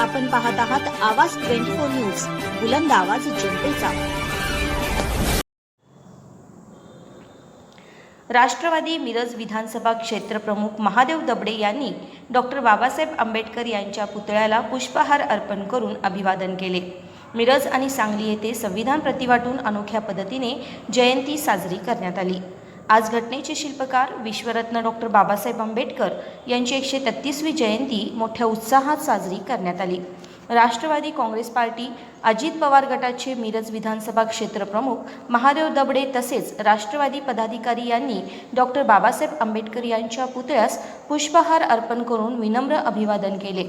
आपण पाहत आहात आवाज ट्वेंटी फोर न्यूज बुलंद आवाज जनतेचा. राष्ट्रवादी मिरज विधानसभा क्षेत्रप्रमुख महादेव दबडे यांनी डॉक्टर बाबासाहेब आंबेडकर यांच्या पुतळ्याला पुष्पहार अर्पण करून अभिवादन केले. मिरज आणि सांगली येथे संविधान प्रतिवाटून अनोख्या पद्धतीने जयंती साजरी करण्यात आली. आज घटनेचे शिल्पकार विश्वरत्न डॉक्टर बाबासाहेब आंबेडकर यांची एकशे तेहतीसवी जयंती मोठ्या उत्साहात साजरी करण्यात आली. राष्ट्रवादी काँग्रेस पार्टी अजित पवार गटाचे मिरज विधानसभा क्षेत्रप्रमुख महादेव दबडे तसेच राष्ट्रवादी पदाधिकारी यांनी डॉक्टर बाबासाहेब आंबेडकर यांच्या पुतळ्यास पुष्पहार अर्पण करून विनम्र अभिवादन केले.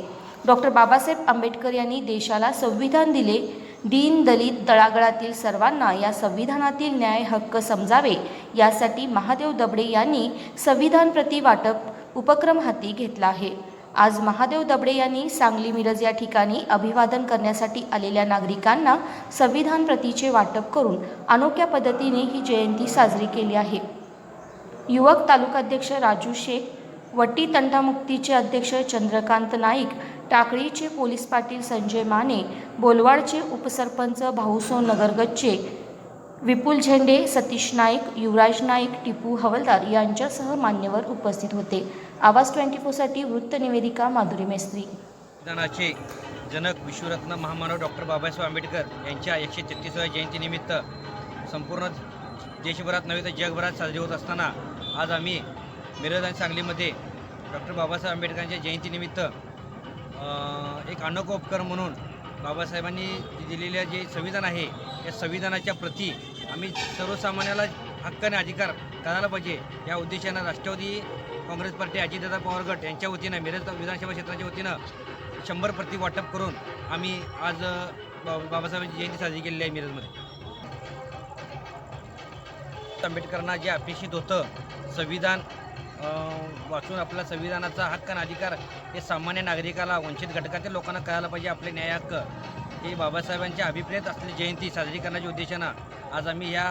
डॉक्टर बाबासाहेब आंबेडकर यांनी देशाला संविधान दिले. दीन दलित तळागळातील सर्वांना या संविधानातील न्याय हक्क समजावे यासाठी महादेव दबडे यांनी संविधान प्रती वाटप उपक्रम हाती घेतला आहे. आज महादेव दबडे यांनी सांगली मिरज या ठिकाणी अभिवादन करण्यासाठी आलेल्या नागरिकांना संविधान प्रतीचे वाटप करून अनोख्या पद्धतीने ही जयंती साजरी केली आहे. युवक तालुकाध्यक्ष राजू शेख वट्टी तंटामुक्तीचे अध्यक्ष चंद्रकांत नाईक टाकळीचे पोलीस पाटील संजय माने बोलवाडचे उपसरपंच भाऊसो नगरगच्चे विपुल झेंडे सतीश नाईक युवराज नाईक टिपू हवलदार यांच्यासह मान्यवर उपस्थित होते. आवाज ट्वेंटी फोरसाठी वृत्तनिवेदिका माधुरी मेस्त्री. संविधानाचे जनक विश्वरत्न महामानव डॉक्टर बाबासाहेब आंबेडकर यांच्या एकशे तेहतीसाव्या जयंतीनिमित्त संपूर्ण देशभरात नव्हे तर जगभरात साजरी होत असताना आज आम्ही मिरज आणि सांगलीमध्ये डॉक्टर बाबासाहेब आंबेडकरांच्या जयंतीनिमित्त एक अनोखा उपक्रम म्हणून बाबासाहेबांनी दिलेल्या जे संविधान आहे या संविधानाच्या प्रती आम्ही सर्वसामान्याला हक्क आणि अधिकार करायला पाहिजे. या उद्देशानं राष्ट्रवादी काँग्रेस पार्टी अजितदादा पवार गट यांच्या वतीनं मिरज विधानसभा क्षेत्राच्या वतीनं शंभर प्रति वाटप करून आम्ही आज बाबासाहेबांची जयंती साजरी केलेली आहे मिरजमध्ये. आंबेडकरांना जे अपेक्षित होतं संविधान वाचून आपला संविधानाचा हक्क आणि अधिकार हे सामान्य नागरिकाला वंचित घटकातील लोकांना कळायला पाहिजे आपले न्याय हक्क. हे बाबासाहेबांच्या अभिप्रेत असलेली जयंती साजरी करण्याच्या उद्देशानं आज आम्ही या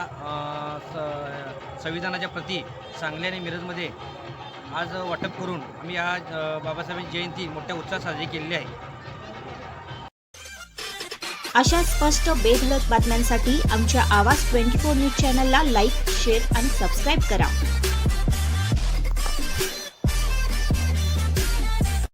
स- संविधानाच्या प्रती सांगली आणि मिरजमध्ये आज वाटप करून आम्ही या बाबासाहेबांची जयंती मोठ्या उत्साहात साजरी केलेली आहे. अशा स्पष्ट बेधडक बातम्यांसाठी आमच्या आवाज ट्वेंटी फोर न्यूज चॅनलला लाईक शेअर आणि सबस्क्राईब करा.